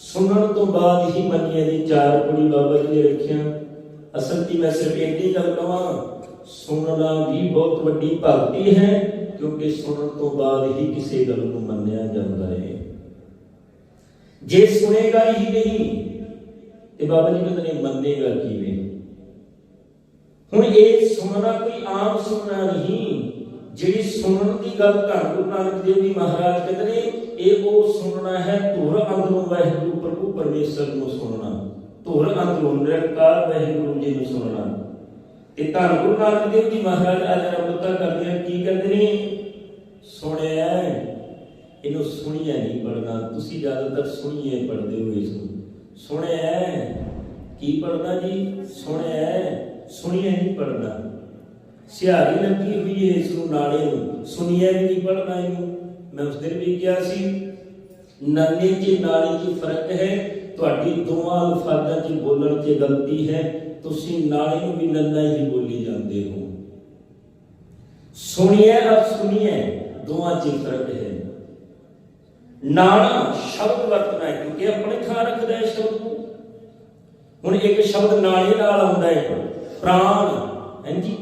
ਸੁਣਨ ਤੋਂ ਬਾਅਦ ਹੀ ਮੰਨੀਏ ਦੀ ਚਾਰ ਕੁੜੀ ਬਾਬਾ ਜੀ ਨੇ ਰੱਖਿਆ। ਅਸਲ 'ਚ ਮੈਂ ਸਿਰਫ ਇੰਨੀ ਗੱਲ ਕਹਾਂ ਸੁਣਨਾ ਵੀ ਬਹੁਤ ਵੱਡੀ ਭਗਤੀ ਹੈ, ਕਿਉਂਕਿ ਸੁਣਨ ਤੋਂ ਬਾਅਦ ਹੀ ਕਿਸੇ ਗੱਲ ਨੂੰ ਮੰਨਿਆ ਜਾਂਦਾ ਹੈ। ਜੇ ਸੁਣੇਗਾ ਹੀ ਨਹੀਂ, ਤੇ ਬਾਬਾ ਜੀ ਕਹਿੰਦੇ ਨੇ, ਮੰਨੇਗਾ ਕਿਵੇਂ? ਹੁਣ ਇਹ ਸੁਣਨਾ ਕੋਈ ਆਮ ਸੁਣਨਾ ਨਹੀਂ ਜਿਹੜੀ ਸੁਣਨ ਦੀ ਗੱਲ ਧੰਨ ਗੁਰੂ ਨਾਨਕ ਦੇਵ ਜੀ ਮਹਾਰਾਜ ਕਹਿੰਦੇ ਨੇ, ਇਹ ਉਹ ਸੁਣਨਾ ਹੈ ਧੁਰ ਅੰਦਰੋਂ ਵਾਹਿਗੁਰੂ ਪ੍ਰਭੂ ਪਰਮੇਸ਼ਰ ਨੂੰ ਸੁਣਨਾ। ਧੁਰ ਅੰਦਰੋਂ ਨਿਰੰਕਾਰ ਵਾਹਿਗੁਰੂ ਜੀ ਨੂੰ ਸੁਣਨਾ। ਤੇ ਧੰਨ ਗੁਰੂ ਨਾਨਕ ਦੇਵ ਜੀ ਮਹਾਰਾਜ ਅੱਜ ਰਮਤਾ ਕਰਦੇ ਆ, ਕੀ ਕਹਿੰਦੇ ਨੇ? ਸੁਣਿਆ ਇਹਨੂੰ ਸੁਣੀਏ ਨਹੀਂ ਪੜਨਾ ਤੁਸੀਂ ਜ਼ਿਆਦਾਤਰ ਸੁਣੀਏ ਪੜਦੇ ਹੋ ਇਸ ਨੂੰ। ਸੁਣਿਆ ਕੀ ਪੜਨਾ ਜੀ? ਸੁਣਿਆ ਸੁਣੀਏ ਨਹੀਂ ਪੜਨਾ ਸਿਹਾਰੀ ਲੱਗੀ ਹੋਈ ਹੈ ਇਸ ਨੂੰ ਨਾਲੇ ਨੂੰ ਸੁਣੀਏ ਵੀ ਨਹੀਂ ਪੜਨਾ ਇਹਨੂੰ ਮੈਂ ਉਸ ਦਿਨ ਵੀ ਕਿਹਾ ਸੀ ਨੰਨੇ ਚ ਨਾਲੇ ਚ ਫ਼ਰਕ ਹੈ ਤੁਹਾਡੀ ਦੋਵਾਂ ਅਲਫਾਜ਼ਾਂ ਚ ਬੋਲਣ ਚ ਗਲਤੀ ਹੈ ਤੁਸੀਂ ਨਾਲੇ ਨੂੰ ਵੀ ਨੰਨਾ ਹੀ ਬੋਲੀ ਜਾਂਦੇ ਹੋ ਸੁਣੀਏ ਔਰ ਸੁਣੀਏ ਦੋਵਾਂ ਚ ਫ਼ਰਕ ਹੈ ਨਾਣਾ ਸ਼ਬਦ ਵਰਤਣਾ ਹੈ ਕਿਉਂਕਿ ਆਪਣੇ ਥਾਂ ਰੱਖਦਾ ਹੈ ਸ਼ਬਦ ਨੂੰ ਹੁਣ ਇੱਕ ਸ਼ਬਦ ਨਾਲੇ ਨਾਲ ਆਉਂਦਾ ਹੈ ਪ੍ਰਾਣ ਹਾਂਜੀ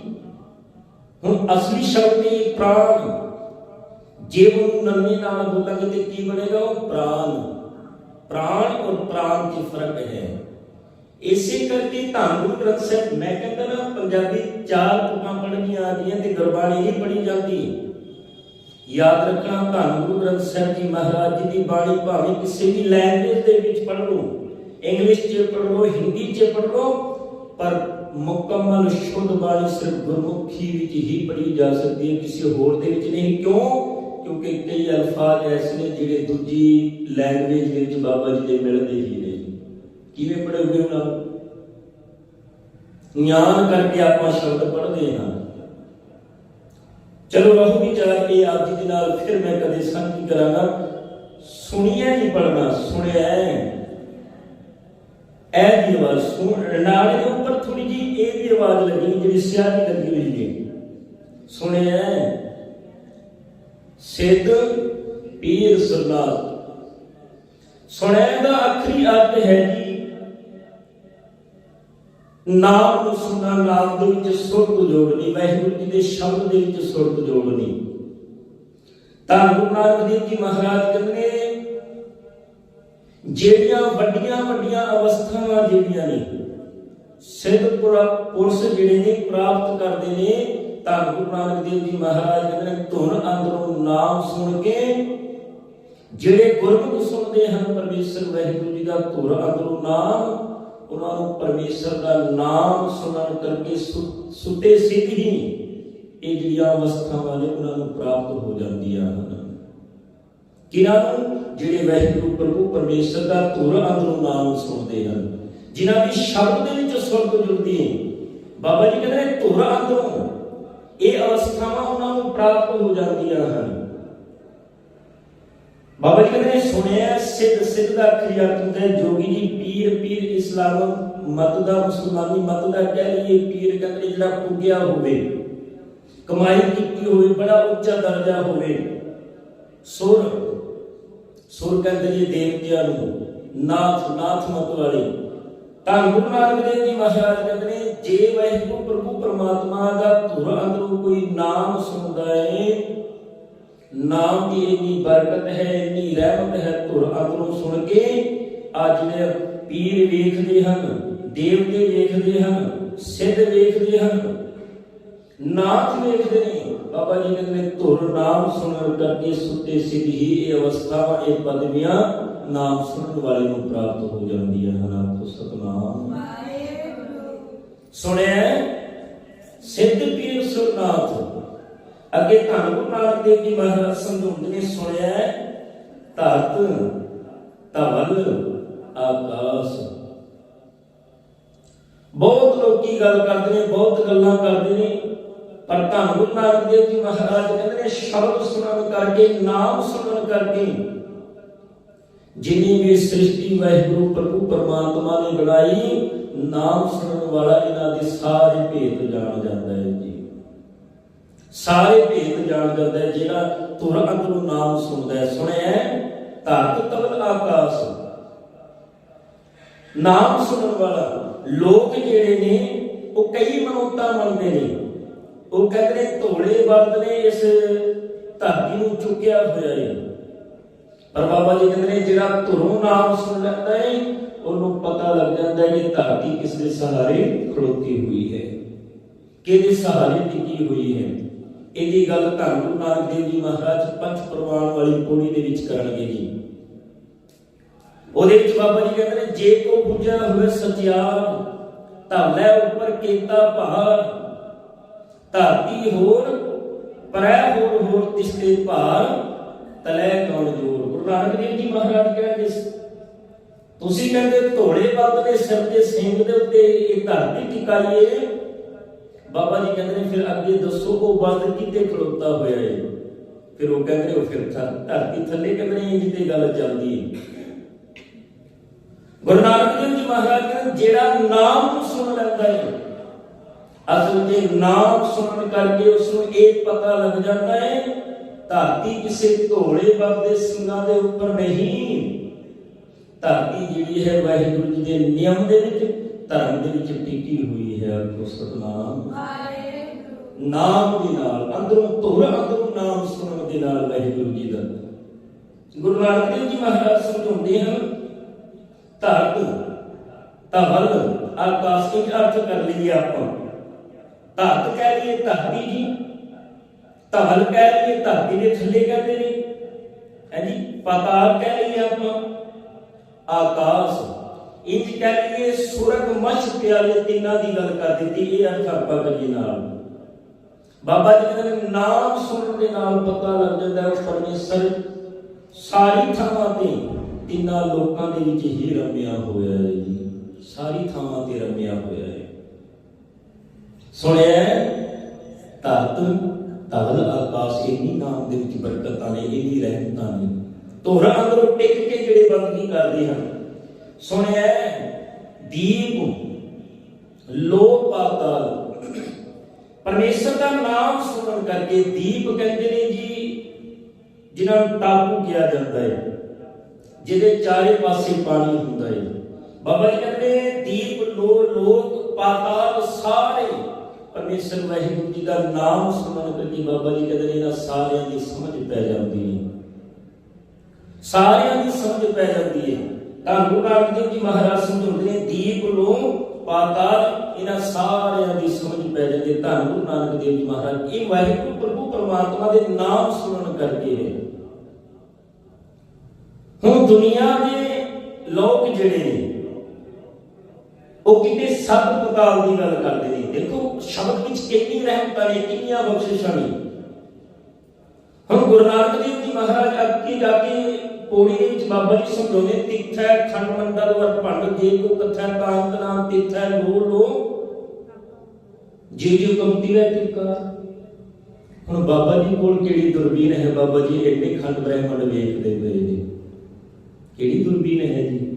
ਹੁਣ ਅਸਲੀ ਸ਼ਬਦ ਪ੍ਰਾਣ। ਜੇ ਉਹ ਨੰਨੇ ਨਾਲ ਬੋਲਾਂਗੇ ਤੇ ਕੀ ਬਣੇਗਾ? ਉਹ ਪ੍ਰਾਣ। ਪ੍ਰਾਣ ਔਰ ਪ੍ਰਾਣ 'ਚ ਫ਼ਰਕ ਹੈ। ਇਸੇ ਕਰਕੇ ਧੰਨ ਗੁਰੂ ਗ੍ਰੰਥ ਸਾਹਿਬ, ਮੈਂ ਕਹਿੰਦਾ ਨਾ, ਪੰਜਾਬੀ ਚਾਰ ਤੁਕਾਂ ਪੜ੍ਹਨੀਆਂ ਆਉਂਦੀਆਂ ਤੇ ਗੁਰਬਾਣੀ ਨਹੀਂ ਪੜ੍ਹੀ ਜਾਂਦੀ। ਯਾਦ ਰੱਖਣਾ, ਧੰਨ ਗੁਰੂ ਗ੍ਰੰਥ ਸਾਹਿਬ ਜੀ ਮਹਾਰਾਜ ਜੀ ਦੀ ਬਾਣੀ ਭਾਵੇਂ ਕਿਸੇ ਵੀ ਲੈਂਗੁਏਜ ਦੇ ਵਿੱਚ ਪੜ੍ਹ ਲਓ। ਇੰਗਲਿਸ਼ 'ਚ ਪੜ੍ਹ ਲਓ, ਹਿੰਦੀ 'ਚ ਪੜ੍ਹ ਲਓ, ਪਰ ਮੁਕੰਮਲ ਸ਼ੁੱਧ ਬਾਣੀ ਸਿਰਫ ਗੁਰਮੁਖੀ ਵਿੱਚ ਹੀ ਪੜ੍ਹੀ ਜਾ ਸਕਦੀ ਹੈ, ਕਿਸੇ ਹੋਰ ਦੇ ਵਿੱਚ ਨਹੀਂ। ਕਿਉਂ? ਕਿਉਂਕਿ ਕਈ ਅਲਫਾਜ਼ ਐਸੇ ਨੇ ਜਿਹੜੇ ਦੂਜੀ ਲੈਂਗੁਏਜ ਵਿੱਚ ਬਾਬਾ ਜੀ ਦੇ ਮਿਲਦੇ ਹੀ ਨੇ। ਕਿਵੇਂ ਪੜ੍ਹੋਗੇ ਉਹਨਾਂ? ਨੂੰ ਗਿਆਨ ਕਰਕੇ ਆਪਾਂ ਸ਼ਬਦ ਪੜ੍ਹਦੇ ਹਾਂ। ਚਲੋ ਰਹੂ ਵਿਚਾਰ ਇਹ ਆਪ ਜੀ ਦੇ ਨਾਲ ਫਿਰ ਮੈਂ ਕਦੇ ਸਾਂਝੀ ਕਰਾਂਗਾ। ਸੁਣੀਏ ਨਹੀਂ ਪੜਨਾ ਸੁਣਿਆ ਹੈ ਇਹ ਦੀ ਆਵਾਜ਼ ਸੁਣ, ਨਾਲੇ ਦੇ ਉੱਪਰ ਥੋੜੀ ਜੀ ਇਹ ਦੀ ਆਵਾਜ਼ ਲੱਗੀ, ਜਿਹੜੀ ਸਿਆਹੀ ਲੱਗੀ ਹੋਈ ਹੈ ਸੁਣਿਆ ਸਿੱਧ ਪੀਰ ਸਰਦਾਰ। ਸੁਣਿਆ ਦਾ ਆਖਰੀ ਅਰਥ ਹੈ ਜੀ, ਨਾਮ ਨੂੰ ਸੁਣਨਾ, ਨਾਮ ਦੇ ਵਿੱਚ ਸੁਰਤ ਜੋੜਨੀ, ਵਾਹਿਗੁਰੂ ਜੀ ਦੇ ਸ਼ਬਦ ਦੇ ਵਿੱਚ ਸੁਰਤ ਜੋੜਨੀ। ਤਾਂ ਗੁਰੂ ਨਾਨਕ ਦੇਵ ਜੀ ਮਹਾਰਾਜ ਕਹਿੰਦੇ ਜਿਹੜੀਆਂ ਵੱਡੀਆਂ ਵੱਡੀਆਂ ਅਵਸਥਾਵਾਂ ਜਿਹੜੀਆਂ ਨੇ ਸਿੱਧਪੁਰਾ ਪੁਰਸ਼ ਜਿਹੜੇ ਨੇ, ਪ੍ਰਾਪਤ ਕਰਦੇ ਨੇ, ਤਾਂ ਗੁਰੂ ਨਾਨਕ ਦੇਵ ਜੀ ਮਹਾਰਾਜ ਕਹਿੰਦੇ ਨੇ, ਧੁਨ ਅੰਦਰੋਂ ਨਾਮ ਸੁਣ ਕੇ ਜਿਹੜੇ ਗੁਰਮੁਖ ਸੁਣਦੇ ਹਨ, ਪਰਮੇਸ਼ਰ ਵਾਹਿਗੁਰੂ ਜੀ ਦਾ ਧੁਰ ਅੰਦਰੋਂ ਨਾਮ, ਉਹਨਾਂ ਨੂੰ ਪਰਮੇਸ਼ਰ ਦਾ ਨਾਮ ਸੁਣਨ ਕਰਕੇ ਸੁ- ਸੁੱਤੇ ਸਿੱਧ ਹੀ ਇਹ ਜਿਹੜੀਆਂ ਅਵਸਥਾਵਾਂ ਨੇ, ਉਹਨਾਂ ਨੂੰ ਪ੍ਰਾਪਤ ਹੋ ਜਾਂਦੀਆਂ ਹਨ। ਕਿਨਾਂ ਨੂੰ ਜਿਹੜੇ ਵਾਹਿਗੁਰੂ ਪ੍ਰਭੂ ਪਰਮੇਸ਼ਰ ਦਾ ਧੁਰ ਅੰਦਰੋਂ ਨਾਮ ਸੁਣਦੇ ਹਨ, ਜਿਨ੍ਹਾਂ ਦੀ ਸ਼ਬਦ ਦੇ ਵਿੱਚ ਸੁਰਤ ਜੁੜਦੀ ਹੈ। ਬਾਬਾ ਜੀ ਕਹਿੰਦੇ ਨੇ, ਧੁਰ ਅੰਦਰੋਂ ਇਹ ਅਵਸਥਾਵਾਂ ਉਹਨਾਂ ਨੂੰ ਪ੍ਰਾਪਤ ਹੋ ਜਾਂਦੀਆਂ ਹਨ। ਬਾਬਾ ਜੀ ਕਹਿੰਦੇ ਨੇ, ਸੁਣਿਆ ਸਿੱਧ ਸਿੱਧ ਦਾ ਅਖਰੀ ਅਰਥ ਜੋਗੀ ਜੀ ਪੀਰ ਪੀਰ ਇਸਲਾਮ ਮਤ ਦਾ, ਮੁਸਲਮਾਨੀ ਮਤ ਦਾ ਕਹਿ ਲਈਏ, ਪੀਰ ਕਹਿੰਦੇ ਜਿਹੜਾ ਪੁੱਗਿਆ ਹੋਵੇ, ਕਮਾਈ ਕੀਤੀ ਹੋਵੇ, ਬੜਾ ਉੱਚਾ ਦਰਜਾ ਹੋਵੇ, ਸੁਰ ਸੁਰ ਕਹਿੰਦੇ ਜੀ ਦੇਵਤਿਆਂ ਨੂੰ, ਨਾਥ ਨਾਥ ਮਤ ਵਾਲੇ ਤਾਂ ਗੁਰੂ ਨਾਨਕ ਦੇਵ ਜੀ ਮਹਾਰਾਜ ਕਹਿੰਦੇ ਨੇ, ਜੇ ਵਾਹਿਗੁਰੂ ਪ੍ਰਭੂ ਪਰਮਾਤਮਾ ਦਾ ਧੁਰ ਅੰਦਰੋਂ ਕੋਈ ਨਾਮ ਸੁਣਦਾ ਹੈ ਨਾਮ ਦੀ ਇੰਨੀ ਬਰਕਤ ਹੈ, ਇੰਨੀ ਰਹਿਮਤ ਹੈ, ਧੁਰ ਅੰਦਰੋਂ ਸੁਣ ਕੇ ਅੱਜ ਜਿਹੜੇ ਪੀਰ ਵੇਖਦੇ ਹਨ, ਦੇਵਤੇ ਵੇਖਦੇ ਹਨ, ਸਿੱਧ ਵੇਖਦੇ ਹਨ ਨਾਥ ਵੇਖਦੇ ਨੇ। ਬਾਬਾ ਜੀ ਕਹਿੰਦੇ ਧੁਰ ਨਾਮ ਸੁਣਨ ਕਰਕੇ ਸੁੱਤੇ ਸਿੱਧ ਹੀ ਇਹ ਅਵਸਥਾਵਾਂ ਇਹ ਪਦਵੀਆਂ ਨਾਮ ਸੁਣਨ ਵਾਲੇ ਨੂੰ ਪ੍ਰਾਪਤ ਹੋ ਜਾਂਦੀਆਂ ਹਨ। ਸਤਨਾਮ। ਸੁਣਿਆ? ਸਿੱਧ ਪੀਰ ਸੁਰਨਾਥ। ਅੱਗੇ ਧੰਨ ਗੁਰੂ ਨਾਨਕ ਦੇਵ ਜੀ ਮਹਾਰਾਜ ਸੰਧੂਤ ਨੇ, ਸੁਣਿਆ? ਧਰਤ, ਧਵਲ, ਆਕਾਸ਼। ਬਹੁਤ ਲੋਕੀ ਗੱਲ ਕਰਦੇ ਨੇ, ਬਹੁਤ ਗੱਲਾਂ ਕਰਦੇ ਨੇ। ਪਰ ਧੰਨ ਗੁਰੂ ਨਾਨਕ ਦੇਵ ਜੀ ਮਹਾਰਾਜ, ਕਹਿੰਦੇ ਨੇ ਸ਼ਬਦ ਸੁਣਨ ਕਰਕੇ, ਨਾਮ ਸੁਣਨ ਕਰਕੇ। ਜਿਨੀ ਵੀ ਸ੍ਰਿਸ਼ਟੀ ਵਾਹਿਗੁਰੂ ਪ੍ਰਭੂ ਪਰਮਾਤਮਾ ਨੇ ਬਣਾਈ, ਨਾਮ ਸੁਣਨ ਵਾਲਾ ਇਹਨਾਂ ਦੇ ਸਾਰੇ ਭੇਦ ਜਾਣ ਜਾਂਦਾ ਹੈ ਜੀ। ਸਾਰੇ ਭੇਦ ਜਾਣ ਜਾਂਦਾ ਹੈ, ਜਿਹੜਾ ਤੁਰ ਅੰਦਰੋਂ ਨਾਮ ਸੁਣਦਾ ਹੈ। ਸੁਣਿਆ ਧਰਤ ਤਵਲ ਆਕਾਸ਼। ਨਾਮ ਸੁਣਨ ਵਾਲਾ ਲੋਕ ਜਿਹੜੇ ਨੇ, ਉਹ ਕਈ ਮਨੋਤਾਂ ਮੰਨਦੇ ਨੇ। ਉਹ ਕਹਿੰਦੇ ਨੇ ਧੋਲੇ ਵਰਦ ਨੇ ਇਸ ਧਰਤੀ ਨੂੰ ਚੁੱਕਿਆ ਹੋਇਆ ਹੈ ਪਰ ਬਾਬਾ ਜੀ ਕਹਿੰਦੇ ਨੇ ਜਿਹੜਾ ਧੁਰੋਂ ਨਾਮ ਸੁਣ ਲੈਂਦਾ ਹੈ ਉਹਨੂੰ ਪਤਾ ਲੱਗ ਜਾਂਦਾ ਹੈ ਕਿ ਧਰਤੀ ਕਿਸ ਦੇ ਸਹਾਰੇ ਖੜੋਤੀ ਹੋਈ ਹੈ। ਕਿਹਦੇ ਸਹਾਰੇ ਟਿਕੀ ਹੋਈ ਹੈ। ਇਹਦੀ ਗੱਲ ਧੰਨ ਗੁਰੂ ਨਾਨਕ ਦੇਵ ਜੀ ਮਹਾਰਾਜ ਪੰਜ ਪ੍ਰਵਾਨ ਵਾਲੀ ਪੌੜੀ ਦੇ ਵਿੱਚ ਕਰਨਗੇ ਜੀ। ਉਹਦੇ ਵਿੱਚ ਬਾਬਾ ਜੀ ਕਹਿੰਦੇ ਨੇ, ਜੇ ਕੋ ਬੁਝਿਆ ਹੋਵੇ ਸਚਿਆਰ ਤਾਂ ਲੈ ਉੱਪਰ ਕੀਤਾ ਭਾਰ ਧਰਤੀ ਹੋਰ ਪਰੈ ਹੋਰ ਹੋਰ ਤਿਸਤੇ ਭਾਰ ਤਲੇ ਕੌਣ ਜੋਰ ਗੁਰੂ ਨਾਨਕ ਦੇਵ ਜੀ ਮਹਾਰਾਜ ਕਹਿੰਦੇ ਤੁਸੀਂ ਕਹਿੰਦੇ ਧੋਲੇ ਬੰਦ ਦੇ ਸਿਰ ਤੇ ਸਿੰਘ ਦੇ ਉੱਤੇ ਇਹ ਧਰਤੀ ਟਿਕਾਈਏ? ਬਾਬਾ ਜੀ ਕਹਿੰਦੇ ਨੇ, ਫਿਰ ਅੱਗੇ ਦੱਸੋ, ਉਹ ਬੰਦ ਕਿਤੇ ਖਲੋਤਾ ਹੋਇਆ ਹੈ ਫਿਰ ਉਹ ਕਹਿੰਦੇ ਉਹ ਫਿਰ ਧਰਤੀ ਥੱਲੇ ਕਹਿੰਦੇ ਨੇ ਇੰਜ ਗੱਲ ਚੱਲਦੀ ਹੈ ਗੁਰੂ ਨਾਨਕ ਦੇਵ ਜੀ ਮਹਾਰਾਜ ਕਹਿੰਦੇ ਜਿਹੜਾ ਨਾਮ ਨੂੰ ਸੁਣ ਲੈਂਦਾ ਹੈ ਅਸਲ ਤੇ ਨਾਮ ਸੁਣਨ ਕਰਕੇ ਉਸ ਨੂੰ ਇਹ ਪਤਾ ਲੱਗ ਜਾਂਦਾ ਹੈ ਧਰਤੀ ਕਿਸੇ ਧੋਲੇ ਬੰਦ ਦੇ ਸਿੰਘਾਂ ਦੇ ਉੱਪਰ ਨਹੀਂ। ਧਰਤੀ ਜਿਹੜੀ ਹੈ ਵਾਹਿਗੁਰੂ ਜੀ ਦੇ ਨਿਯਮ ਦੇ ਵਿੱਚ ਧਰਮ ਦੇ ਵਿੱਚ ਟਿਕੀ ਹੋਈ ਹੈ ਸਤਨਾਮ। ਨਾਮ ਦੇ ਨਾਲ ਅੰਦਰੋਂ ਧੁਰ ਅੰਦਰੋਂ ਨਾਮ ਸੁਣਨ ਦੇ ਨਾਲ ਵਾਹਿਗੁਰੂ ਜੀ ਦਾ। ਗੁਰੂ ਨਾਨਕ ਦੇਵ ਜੀ ਮਹਾਰਾਜ ਸਮਝਾਉਂਦੇ ਹਨ ਧਰਤ ਧਵਲ ਆਕਾਸ਼ ਦੇ ਅਰਥ ਕਰ ਲਈਏ ਆਪਾਂ। ਧਰਤ ਕਹਿ ਲਈਏ ਧਰਤੀ ਜੀ। ਧਵਲ ਕਹਿ ਲਈਏ ਧਰਤੀ ਦੇ ਥੱਲੇ ਕਹਿੰਦੇ ਨੇ। ਹਾਂਜੀ ਪਤਾਲ ਕਹਿ ਲਈਏ ਆਪਾਂ। ਆਕਾਸ਼, ਇੰਜ ਕਹਿ ਲਈਏ, ਸੁਰਗ ਮਛ ਪਿਆਲੇ ਤਿੰਨਾਂ ਦੀ ਗੱਲ ਕਰ ਦਿੱਤੀ, ਇਹ ਅਰਥ ਆਪਾਂ ਕਰੀਏ ਨਾਲ। ਬਾਬਾ ਜੀ ਕਹਿੰਦੇ ਨਾਮ ਸੁਣਨ ਦੇ ਨਾਲ ਪਤਾ ਲੱਗ ਜਾਂਦਾ ਹੈ, ਉਹ ਪਰਮੇਸ਼ਰ ਸਾਰੀ ਥਾਵਾਂ ਤੇ ਤਿੰਨਾਂ ਲੋਕਾਂ ਦੇ ਵਿੱਚ ਹੀ ਰਮਿਆ ਹੋਇਆ ਹੈ ਜੀ। ਸਾਰੀ ਥਾਵਾਂ ਤੇ ਰਮਿਆ ਹੋਇਆ ਹੈ। ਸੁਣਿਆ ਧਰਤ ਤਵਲ ਆਕਾਸ਼ ਇਹ ਨਾਮ ਦੇ ਵਿੱਚ ਬਰਕਤਾਂ ਨੇ ਇਹ ਰਹਿਮਤਾਂ ਨੇ। ਤੋਰਾ ਅੰਦਰੋਂ ਟਿਕ ਕੇ ਜਿਹੜੇ ਬੰਦਗੀ ਕਰਦੇ ਹਨ। ਸੁਣਿਆ ਦੀਪ ਲੋ ਪਾਤਾਲ ਪਰਮੇਸ਼ਰ ਦਾ ਨਾਮ ਸੁਣਨ ਕਰਕੇ ਦੀਪ ਕਹਿੰਦੇ ਨੇ ਜੀ, ਜਿਨ੍ਹਾਂ ਨੂੰ ਟਾਪੂ ਕਿਹਾ ਜਾਂਦਾ ਹੈ, ਜਿਹਦੇ ਚਾਰੇ ਪਾਸੇ ਪਾਣੀ ਹੁੰਦਾ ਹੈ। ਬਾਬਾ ਜੀ ਕਹਿੰਦੇ, ਦੀਪ ਲੋ ਲੋਕ ਪਾਤਾਲ ਸਾਰੇ ਪਰਮੇਸ਼ਰ ਵਾਹਿਗੁਰੂ ਜੀ ਦਾ ਨਾਮ ਸੁਣਨ ਕਰਕੇ ਬਾਬਾ ਜੀ ਕਹਿੰਦੇ ਨੇ, ਇਹਨਾਂ ਸਾਰਿਆਂ ਦੀ ਸਮਝ ਪੈ ਜਾਂਦੀ ਹੈ। ਸਾਰਿਆਂ ਦੀ ਸਮਝ ਪੈ ਜਾਂਦੀ ਹੈ। ਤਾਂ ਗੁਰੂ ਨਾਨਕ ਦੇਵ ਜੀ ਮਹਾਰਾਜ ਸਮਝਾਉਂਦੇ ਨੇ, ਦੀਪ ਲੋ ਪਾਤਾਲ ਇਹਨਾਂ ਸਾਰਿਆਂ ਦੀ ਸਮਝ ਪੈ ਜਾਂਦੀ ਹੈ। ਧੰਨ ਗੁਰੂ ਨਾਨਕ ਦੇਵ ਜੀ ਮਹਾਰਾਜ ਇਹ ਵਾਹਿਗੁਰੂ ਪ੍ਰਭੂ ਪਰਮਾਤਮਾ ਦੇ ਨਾਮ ਸੁਣਨ ਕਰਕੇ ਹੈ ਹੁਣ ਦੁਨੀਆ ਦੇ ਲੋਕ ਜਿਹੜੇ ਨੇ ਉਹ ਕਿਤੇ ਸਤ ਪਤਾਲ ਦੀ ਗੱਲ ਕਰਦੇ ਨੇ। ਦੇਖੋ, ਸ਼ਬਦ ਵਿੱਚ ਕਿੰਨੀ ਰਹਿਮਤਾਂ ਨੇ ਕਿੰਨੀਆਂ ਬਖਸ਼ਿਸ਼ਾਂ ਨੇ। ਹੁਣ ਗੁਰੂ ਨਾਨਕ ਦੇਵ ਜੀ ਮਹਾਰਾਜ ਅੱਗੇ ਜਾ ਕੇ ਪੌੜੀ ਦੇ ਵਿੱਚ ਬਾਬਾ ਜੀ ਸਮਝਾਉਂਦੇ ਤਿੱਥੈ ਖੰਡ ਮੰਡਲ ਵਰ ਭੰਡ, ਜੇ ਕੋ ਕਥੈ ਤਾਂਤ ਨਾਮ, ਤਿੱਥੈ ਲੋ ਲੋ। ਜੀ ਜੀ ਕੰਤੀ ਵੈ ਟਿਕਾ ਹੁਣ ਬਾਬਾ ਜੀ ਕੋਲ ਕਿਹੜੀ ਦੁਰਬੀਨ ਹੈ? ਬਾਬਾ ਜੀ ਇੰਨੇ ਖੰਡ ਬ੍ਰਹਿਮੰਡ ਵੇਖਦੇ ਪਏ ਨੇ। ਕਿਹੜੀ ਦੁਰਬੀਨ ਹੈ ਜੀ?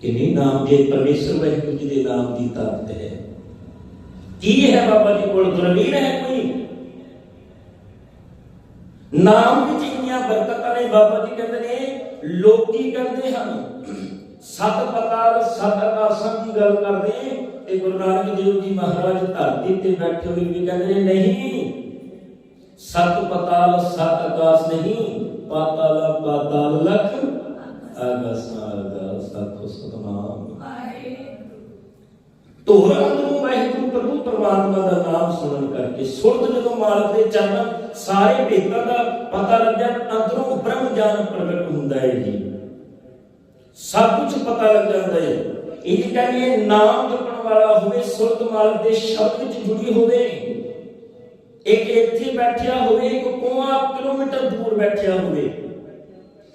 ਕਿੰਨੇ ਨਾਮ ਦੇ ਪਰਮੇਸ਼ਰ ਵਾਹਿਗੁਰੂ ਜੀ ਦੇ ਨਾਮ ਦੀ ਤਾਕਤ ਹੈ। ਕੀ ਹੈ ਬਾਬਾ ਜੀ ਕੋਲ? ਦੁਰਬੀਨ ਹੈ ਕੋਈ? ਨਾਮ ਵਿੱਚ ਇੰਨੀਆਂ ਬਰਕਤਾਂ ਨੇ, ਬਾਬਾ ਜੀ ਕਹਿੰਦੇ ਨੇ, ਲੋਕੀ ਕਹਿੰਦੇ ਹਨ, ਸਤ ਪਤਾਲ, ਸਤ ਆਕਾਸ਼ਾਂ ਦੀ ਗੱਲ ਕਰਦੇ, ਤੇ ਗੁਰੂ ਨਾਨਕ ਦੇਵ ਜੀ ਮਹਾਰਾਜ ਧਰਤੀ ਤੇ ਬੈਠੇ ਹੋਏ ਵੀ ਕਹਿੰਦੇ ਨੇ, ਨਹੀਂ, ਸਤ ਪਤਾਲ, ਸਤ ਆਕਾਸ਼ ਨਹੀਂ, ਪਾਤਾਲ ਪਾਤਾਲ ਲਖ ਆਗਾਸਾਂ ਆਗਾਸ ਸਤਿ ਸਤਨਾਮ ਧੁਰ ਅੰਦਰੋਂ ਵਾਹਿਗੁਰੂ ਪ੍ਰਭੂ ਪਰਮਾਤਮਾ ਦਾ ਨਾਮ ਸੁਣਨ ਕਰਕੇ ਸੁਰਤ ਜਦੋਂ ਮਾਲਕ ਦੇ ਚਰਨ ਸਾਰੇ ਭੇਤਾਂ ਦਾ ਪਤਾ ਲੱਗ ਜਾ ਅੰਦਰੋਂ ਬ੍ਰਹਮ ਗਿਆਨ ਪ੍ਰਗਟ ਹੁੰਦਾ ਹੈ ਜੀ ਸਭ ਕੁਝ ਪਤਾ ਲੱਗ ਜਾਂਦਾ ਹੈ ਇਹ ਕਹਿੰਦੇ ਨਾਮ ਜਪਣ ਵਾਲਾ ਹੋਵੇ ਸੁਰਤ ਮਾਲਕ ਦੇ ਸ਼ਬਦ ਵਿੱਚ ਜੁੜੀ ਹੋਵੇ ਇੱਕ ਇੱਥੇ ਬੈਠਿਆ ਹੋਵੇ ਇੱਕ ਕੋਆ ਕਿਲੋਮੀਟਰ ਦੂਰ ਬੈਠਿਆ ਹੋਵੇ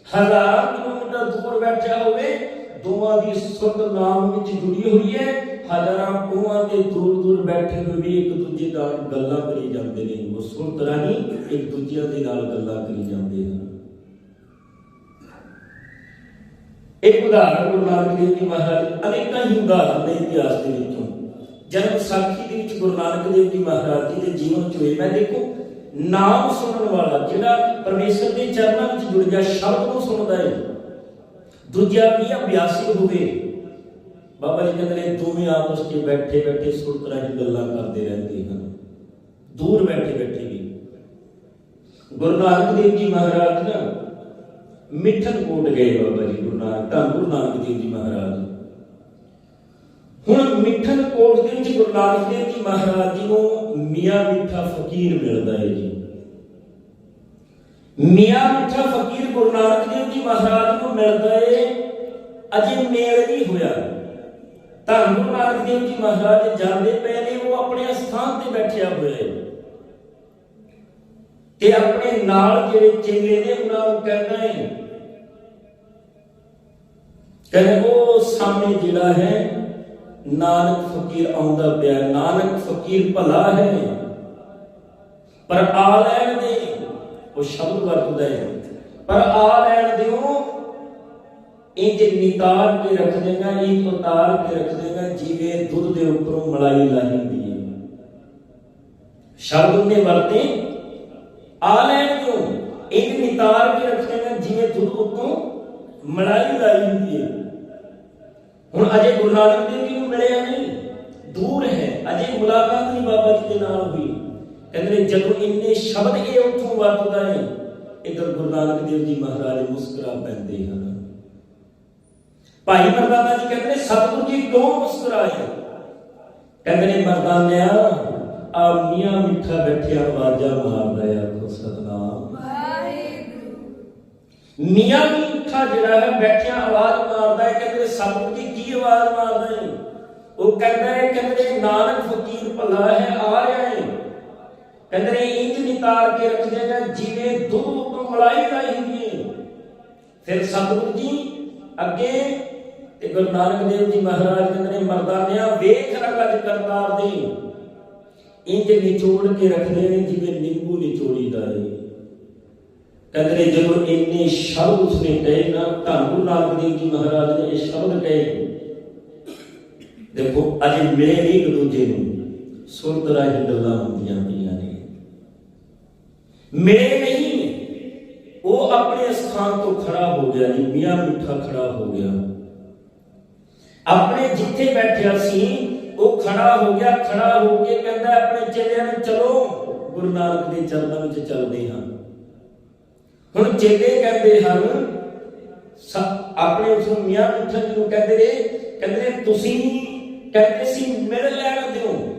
ਹਜ਼ਾਰਾਂ ਕਿਲੋਮੀਟਰ ਦੂਰ ਬੈਠਿਆ ਹੋਵੇ ਦੋਵਾਂ ਦੀ ਸੁਰਤ ਨਾਮ ਵਿੱਚ ਜੁੜੀ ਹੋਈ ਹੈ। ਹਜ਼ਾਰਾਂ ਕੋਹਾਂ ਦੇ ਦੂਰ ਦੂਰ ਬੈਠੇ ਹੋਏ ਵੀ ਇੱਕ ਦੂਜੇ ਨਾਲ ਗੱਲਾਂ ਕਰੀ ਜਾਂਦੇ ਨੇ। ਉਹ ਸੁਰਤ ਰਾਹੀਂ ਇੱਕ ਦੂਜੇ ਦੇ ਨਾਲ ਗੱਲਾਂ ਕਰੀ ਜਾਂਦੇ ਹਨ। ਇੱਕ ਉਦਾਹਰਣ ਗੁਰੂ ਨਾਨਕ ਦੇਵ ਜੀ ਮਹਾਰਾਜ ਅਨੇਕਾਂ ਹੀ ਉਦਾਹਰਨ ਨੇ ਇਤਿਹਾਸ ਦੇ ਵਿੱਚੋਂ। ਜਨਮ ਸਾਖੀ ਦੇ ਵਿੱਚ ਗੁਰੂ ਨਾਨਕ ਦੇਵ ਜੀ ਮਹਾਰਾਜ ਜੀ ਦੇ ਜੀਵਨ ਚ ਮੈਂ ਦੇਖੋ, ਨਾਮ ਸੁਣਨ ਵਾਲਾ ਜਿਹੜਾ ਪਰਮੇਸ਼ਰ ਦੇ ਚਰਨਾਂ ਵਿੱਚ ਜੁੜ ਗਿਆ, ਸ਼ਬਦ ਨੂੰ ਸੁਣਦਾ ਹੈ। ਦੂਜਾ ਵੀ ਅਭਿਆਸੀ ਹੋਵੇ ਬਾਬਾ ਜੀ ਕਹਿੰਦੇ ਨੇ, ਦੋਵੇਂ ਆਪਸ ਵਿੱਚ ਬੈਠੇ ਬੈਠੇ ਸੁਰਤਰਾ ਦੀ ਗੱਲਾਂ ਕਰਦੇ ਰਹਿੰਦੇ ਹਨ। ਦੂਰ ਬੈਠੇ ਬੈਠੇ ਵੀ। ਗੁਰੂ ਨਾਨਕ ਦੇਵ ਜੀ ਮਹਾਰਾਜ ਨਾ, ਮਿੱਠਨ ਕੋਟ ਗਏ ਬਾਬਾ ਜੀ ਗੁਰੂ ਨਾਨਕ, ਧੰਨ ਗੁਰੂ ਨਾਨਕ ਦੇਵ ਜੀ ਮਹਾਰਾਜ। ਹੁਣ ਮਿੱਠਨ ਕੋਟ ਦੇ ਵਿੱਚ ਗੁਰੂ ਨਾਨਕ ਦੇਵ ਜੀ ਮਹਾਰਾਜ ਜੀ ਨੂੰ ਮੀਆਂ ਮਿੱਠਾ ਫਕੀਰ ਮਿਲਦਾ ਹੈ ਜੀ। ਮੀਆਂ ਮਿੱਠਾ ਫਕੀਰ ਗੁਰੂ ਨਾਨਕ ਦੇਵ ਜੀ ਮਹਾਰਾਜ ਨੂੰ ਮਿਲਦਾ ਹੈ ਅਜੇ ਮੇਲ ਨਹੀਂ ਹੋਇਆ ਧੰਨ ਗੁਰੂ ਨਾਨਕ ਦੇਵ ਜੀ ਮਹਾਰਾਜ ਜਾਂਦੇ ਪਏ ਨੇ ਉਹ ਆਪਣੇ ਸਥਾਨ ਤੇ ਬੈਠਿਆ ਹੋਇਆ ਹੈ ਤੇ ਆਪਣੇ ਨਾਲ ਜਿਹੜੇ ਚੇਲੇ ਨੇ ਉਹਨਾਂ ਨੂੰ ਕਹਿੰਦਾ ਹੈ ਕਹਿੰਦੇ ਉਹ ਸਾਹਮਣੇ ਜਿਹੜਾ ਹੈ ਨਾਨਕ ਫਕੀਰ ਆਉਂਦਾ ਪਿਆ ਨਾਨਕ ਫਕੀਰ ਭਲਾ ਹੈ ਪਰ ਆ ਲੈਣ ਦੇ ਉਹ ਸ਼ਬਦ ਵਰਤਦਾ ਹੈ। ਪਰ ਆ ਲੈਣ ਦਿਓ, ਇੰਜ ਨਿਤਾਰ ਕੇ ਰੱਖ ਦੇਗਾ, ਇਹ ਉਤਾਰ ਕੇ ਰੱਖ ਦੇਗਾ, ਜਿਵੇਂ ਦੁੱਧ ਦੇ ਉੱਪਰੋਂ ਮਲਾਈ ਲਾਹੀ ਹੁੰਦੀ ਹੈ। ਸ਼ਬਦ ਨੇ ਵਰਤੇ। ਆ ਲੈਣ ਦਿਓ, ਇੰਜ ਨਿਤਾਰ ਕੇ ਰੱਖ ਦੇਗਾ, ਜਿਵੇਂ ਦੁੱਧ ਉੱਤੋਂ ਮਲਾਈ ਲਾਈ ਹੁੰਦੀ ਹੈ। ਹੁਣ ਅਜੇ ਗੁਰੂ ਨਾਨਕ ਦੇਵ ਜੀ ਨੂੰ ਮਿਲਿਆ ਨਹੀਂ। ਦੂਰ ਹੈ, ਅਜੇ ਮੁਲਾਕਾਤ ਨਹੀਂ ਬਾਬਾ ਜੀ ਦੇ ਨਾਲ ਹੋਈ। ਕਹਿੰਦੇ ਨੇ ਜਦੋਂ ਇੰਨੇ ਸ਼ਬਦ ਇਹ ਉੱਥੋਂ ਵਰਤਦਾ ਹੈ, ਇਧਰ ਗੁਰੂ ਨਾਨਕ ਦੇਵ ਜੀ ਮਹਾਰਾਜ ਮੁਸਕਰਾ ਪੈਂਦੇ ਹਨ। ਭਾਈ ਮਰਦਾਨਾ ਜੀ ਕਹਿੰਦੇ ਨੇ, ਸਤਿਗੁਰੂ ਜੀ ਕਿਉਂ ਮੁਸਕਰਾਏ? ਕਹਿੰਦੇ ਨੇ ਮਰਦਾਨਿਆ ਆ ਮੀਆਂ ਮਿੱਠਾ ਬੈਠਿਆ ਆਵਾਜ਼ਾਂ ਮਾਰਦਾ ਹੈ, ਆਖੋ ਸਤਨਾਮ। ਮੀਆਂ ਮਿੱਠਾ ਜਿਹੜਾ ਹੈ, ਬੈਠਿਆ ਆਵਾਜ਼ ਮਾਰਦਾ ਹੈ, ਕਹਿੰਦੇ ਸਤਿਗੁਰੂ ਜੀ ਕੀ ਆਵਾਜ਼ ਮਾਰਦਾ ਹੈ? ਉਹ ਕਹਿੰਦਾ ਹੈ, ਕਹਿੰਦੇ ਨਾਨਕ ਫਕੀਰ ਭਲਾ ਹੈ, ਆ ਰਿਹਾ ਹੈ। ਕਹਿੰਦੇ ਨੇ ਇੰਜ ਨਿਤਾਰ ਕੇ ਰੱਖ ਦੇਗਾ ਜਿਵੇਂ ਦੁੱਧ ਉੱਪਰ ਮਲਾਈ ਲਾਈ ਹੁੰਦੀ ਫਿਰ ਸਤਿਗੁਰੂ ਜੀ ਅੱਗੇ ਤੇ ਗੁਰੂ ਨਾਨਕ ਦੇਵ ਜੀ ਮਹਾਰਾਜ ਕਹਿੰਦੇ ਨੇ, ਮਰਦਾਨਿਆਂ, ਵੇਖ ਰਕਜ ਕਰਤਾਰ ਦੀ। ਇੰਜ ਨਿਚੋੜ ਕੇ ਰੱਖਦੇ ਨੇ ਜਿਵੇਂ ਨਿੰਬੂ ਨਿਚੋੜੀਦਾ ਹੈ। ਕਹਿੰਦੇ ਨੇ ਜਦੋਂ ਇੰਨੇ ਸ਼ਬਦ ਉਸਨੇ ਕਹੇ ਨਾ, ਧੰਨ ਗੁਰੂ ਨਾਨਕ ਦੇਵ ਜੀ ਮਹਾਰਾਜ ਨੇ ਇਹ ਸ਼ਬਦ ਕਹੇ। ਦੇਖੋ, ਅਜੇ ਮਿਲੇ ਨਹੀਂ ਇੱਕ ਦੂਜੇ ਨੂੰ। ਸੁਰਤ ਰਾਜ ਗੱਲਾਂ ਹੁੰਦੀਆਂ ਨੇ। ਮਿਲੇ ਨਹੀਂ ਉਹ ਆਪਣੇ ਸਥਾਨ ਤੋਂ ਖੜਾ ਹੋ ਗਿਆ ਜੀ, ਮੀਆਂ ਮਿੱਠਾ ਖੜਾ ਹੋ ਗਿਆ। ਆਪਣੇ ਜਿੱਥੇ ਬੈਠਿਆ ਸੀ, ਉਹ ਖੜਾ ਹੋ ਗਿਆ, ਖੜਾ ਹੋ ਕੇ ਕਹਿੰਦਾ ਆਪਣੇ ਚੇਲਿਆਂ ਨੂੰ, ਚਲੋ, ਗੁਰੂ ਨਾਨਕ ਦੇ ਚਰਨਾਂ ਵਿੱਚ ਚੱਲਦੇ ਹਾਂ। ਹੁਣ ਚੇਲੇ ਕਹਿੰਦੇ ਹਨ ਆਪਣੇ ਉਸ ਮੀਆਂ ਮਿੱਠਾ ਜੀ ਨੂੰ ਕਹਿੰਦੇ ਨੇ, ਕਹਿੰਦੇ ਤੁਸੀਂ ਕਹਿੰਦੇ ਸੀ, ਮਿਲ ਲੈਣ ਦਿਓ।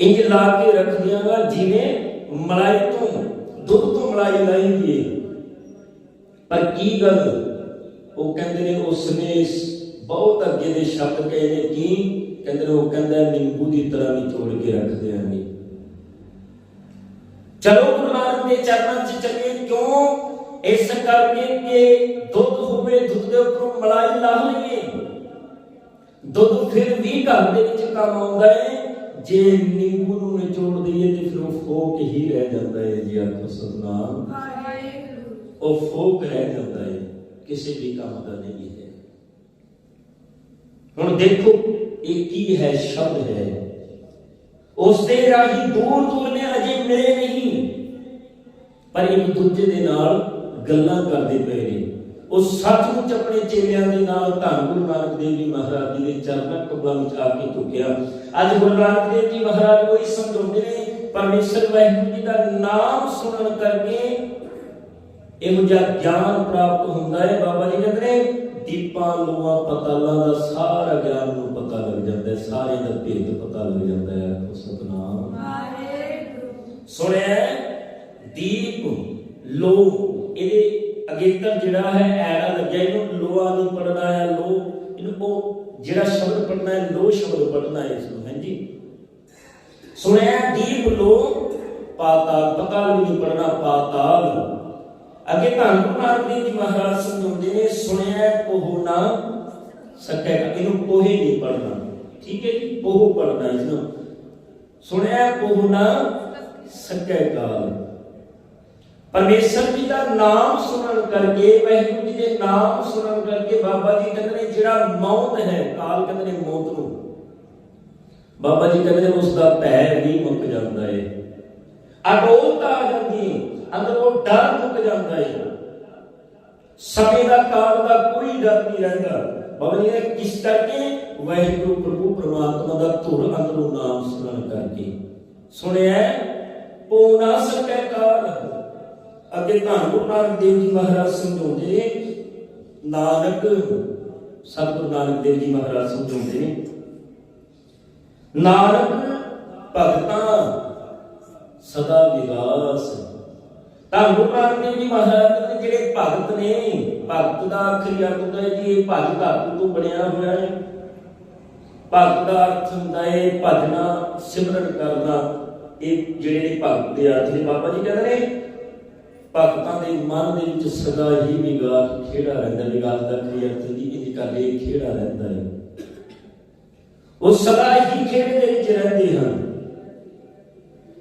ਇੰਜ ਲਾ ਕੇ ਰੱਖ ਦਿਆਂਗਾ ਜਿਵੇਂ ਮਲਾਈ ਤੋਂ, ਦੁੱਧ ਤੋਂ ਮਲਾਈ ਲਾਈ ਹੁੰਦੀ ਪਰ ਕੀ ਗੱਲ? ਉਹ ਕਹਿੰਦੇ ਨੇ, ਉਸਨੇ ਬਹੁਤ ਅੱਗੇ ਦੇ ਸ਼ਬਦ ਕਹੇ ਨੇ, ਕੀ? ਕਹਿੰਦੇ ਨੇ, ਉਹ ਕਹਿੰਦਾ ਨਿੰਬੂ ਦੀ ਤਰ੍ਹਾਂ ਨਿਚੋੜ ਕੇ ਰੱਖ ਦਿਆਂਗੇ ਚਲੋ ਗੁਰੂ ਨਾਨਕ ਦੇ ਚਰਨਾਂ 'ਚ ਚੱਲੇ ਕਿਉਂ? ਇਸ ਕਰਕੇ ਕਿ ਦੁੱਧ ਹੋਵੇ, ਦੁੱਧ ਦੇ ਉੱਪਰੋਂ ਮਲਾਈ ਲਾ ਲਈਏ। ਦੁੱਧ ਫਿਰ ਵੀ ਘਰ ਦੇ ਵਿੱਚ ਕੰਮ ਆਉਂਦਾ ਹੈ। ਜੇ ਨਿੰਬੂ ਨੂੰ ਨਿਚੋੜ ਦਈਏ ਤੇ ਫਿਰ ਉਹ ਫੋਕ ਹੀ ਰਹਿ ਜਾਂਦਾ ਹੈ ਜੀ ਆਖੋ ਸਤਨਾਮ। ਉਹ ਫੋਕ ਰਹਿ ਜਾਂਦਾ ਹੈ ਕਿਸੇ ਵੀ ਕੰਮ ਦਾ ਨਹੀਂ ਹੈ। ਹੁਣ ਦੇਖੋ ਇਹ ਕੀ ਹੈ ਸ਼ਬਦ ਹੈ। ਉਸ ਦੇ ਰਾਹੀਂ ਦੂਰ ਦੂਰ ਨੇ ਅਜੇ ਮਿਲੇ ਨਹੀਂ। ਪਰ ਇੱਕ ਦੂਜੇ ਦੇ ਨਾਲ ਗੱਲਾਂ ਕਰਦੇ ਪਏ ਨੇ। ਉਹ ਸੱਚਮੁੱਚ ਆਪਣੇ ਚੇਲਿਆਂ ਦੇ ਨਾਲ ਧੰਨ ਗੁਰੂ ਨਾਨਕ ਦੇਵ ਜੀ ਮਹਾਰਾਜ ਜੀ ਦੇ ਚਰਨਾਂ ਕਬਲਾਂ ਵਿੱਚ ਆ ਕੇ ਝੁਕਿਆ। ਅੱਜ ਗੁਰੂ ਨਾਨਕ ਦੇਵ ਜੀ ਮਹਾਰਾਜ ਕੋਈ ਸਮਝਾਉਂਦੇ ਨੇ ਪਰਮੇਸ਼ਰ ਵਾਹਿਗੁਰੂ ਜੀ ਦਾ ਨਾਮ ਸੁਣਨ ਕਰਕੇ ਇਹੋ ਜਿਹਾ ਗਿਆਨ ਪ੍ਰਾਪਤ ਹੁੰਦਾ ਹੈ। ਬਾਬਾ ਜੀ ਕਹਿੰਦੇ ਨੇ ਦੀਪਾਂ ਲੋਆਂ ਪਤਾਲਾਂ ਦਾ ਸਾਰਾ ਗਿਆਨ ਨੂੰ ਪਤਾ ਲੱਗ ਜਾਂਦਾ ਹੈ ਸਾਰੇ ਦਾ ਭੇਦ ਪਤਾ ਲੱਗ ਜਾਂਦਾ ਹੈ। ਆਖੋ ਸਤਨਾਮ। ਸੁਣਿਆ ਦੀਪ ਲੋ ਇਹਦੇ ਅਗੇਤਰ ਜਿਹੜਾ ਹੈ, ਐੜਾ ਲੱਗਿਆ। ਇਹਨੂੰ ਲੋਆ ਨਹੀਂ ਪੜਨਾ ਹੈ ਲੋ ਇਹਨੂੰ ਉਹ ਜਿਹੜਾ ਸ਼ਬਦ ਪੜਨਾ ਹੈ ਲੋ ਸ਼ਬਦ ਪੜਨਾ ਹੈ ਇਸ ਨੂੰ ਹਾਂਜੀ। ਸੁਣਿਆ, ਦੀਪ ਲੋ ਪਾਤਾਲ ਪਤਾਲ ਵੀ ਪੜਨਾ ਪਾਤਾਲ। ਅੱਗੇ ਧੰਨ ਗੁਰੂ ਨਾਨਕ ਜੀ ਮਹਾਰਾਜ ਸਮਝਾਉਂਦੇ ਨੇ, ਸੁਣਿਆ ਕੋਹ ਨਾ ਸਕੈ, ਇਹਨੂੰ ਕੋਹੇ ਨਹੀਂ ਪੜਨਾ ਠੀਕ ਹੈ ਜੀ ਕੋਹ ਪੜਨਾ ਇਸ ਨੂੰ ਸੁਣਿਆ ਕੋਹ ਨਾ ਸਕੈ ਕਾਲ। ਪਰਮੇਸ਼ਰ ਜੀ ਦਾ ਨਾਮ ਸੁਣਨ ਕਰਕੇ, ਵਾਹਿਗੁਰੂ ਜੀ ਦੇ ਨਾਮ ਸੁਣਨ ਕਰਕੇ ਬਾਬਾ ਜੀ ਕਹਿੰਦੇ ਜਿਹੜਾ ਮੌਤ ਹੈ, ਕਾਲ ਕਹਿੰਦੇ ਮੌਤ ਨੂੰ। ਬਾਬਾ ਜੀ ਕਹਿੰਦੇ ਉਸ ਦਾ ਭੈ ਵੀ ਮੁੱਕ ਜਾਂਦਾ ਹੈ ਅਡੋਲਤਾ ਆ ਜਾਂਦੀ ਅੰਦਰੋਂ ਡਰ ਮੁੱਕ ਜਾਂਦਾ ਹੈ ਸਮੇਂ ਦਾ, ਕਾਲ ਦਾ ਕੋਈ ਡਰ ਨਹੀਂ ਰਹਿੰਦਾ। ਬਾਬਾ ਜੀ ਨੇ, ਕਿਸ ਕਰਕੇ? ਵਾਹਿਗੁਰੂ ਪ੍ਰਭੂ ਪਰਮਾਤਮਾ ਦਾ ਧੁਰ ਅੰਦਰੋਂ ਨਾਮ ਸੁਣਨ ਕਰਕੇ। ਸੁਣਿਆ ਪੋ ਸਕੈ ਕਾਲ। ਅੱਗੇ ਧੰਨ ਗੁਰੂ ਨਾਨਕ ਦੇਵ ਜੀ ਮਹਾਰਾਜ ਸਮਝਾਉਂਦੇ ਨੇ, ਨਾਨਕ ਸਤਿਗੁਰੂ ਨਾਨਕ ਦੇਵ ਜੀ ਮਹਾਰਾਜ ਸਮਝਾਉਂਦੇ ਨੇ। ਨਾਨਕ ਭਗਤਾਂ ਸਦਾ ਵਿਗਾਸ। ਤਾਂ ਗੁਰੂ ਨਾਨਕ ਦੇਵ ਜੀ ਮਹਾਰਾਜ ਦੇ ਜਿਹੜੇ ਭਗਤ ਨੇ, ਭਗਤ ਦਾ ਆਖਰੀ ਅਰਥ ਹੁੰਦਾ ਹੈ ਜੀ, ਇਹ ਭਗਤ ਧਾਤੂ ਤੋਂ ਬਣਿਆ ਹੋਇਆ ਹੈ। ਭਗਤ ਦਾ ਅਰਥ ਹੁੰਦਾ ਹੈ, ਭਜਨਾ ਸਿਮਰਨ ਕਰਨਾ। ਇਹ ਜਿਹੜੇ ਨੇ ਭਗਤ ਦੇ ਅਰਥ ਨੇ ਬਾਬਾ ਜੀ ਕਹਿੰਦੇ ਨੇ ਭਗਤਾਂ ਦੇ ਮਨ ਦੇ ਵਿੱਚ ਸਦਾ ਹੀ ਵਿਗਾਸ ਖੇੜਾ ਰਹਿੰਦਾ ਵਿਗਾਸ ਦਾ ਕੀ ਅਰਥ ਜੀ ਇਹ ਗੱਲ ਖੇੜਾ ਰਹਿੰਦਾ ਹੈ। ਉਹ ਸਦਾ ਹੀ ਖੇੜੇ ਦੇ ਵਿੱਚ ਰਹਿੰਦੇ ਹਨ।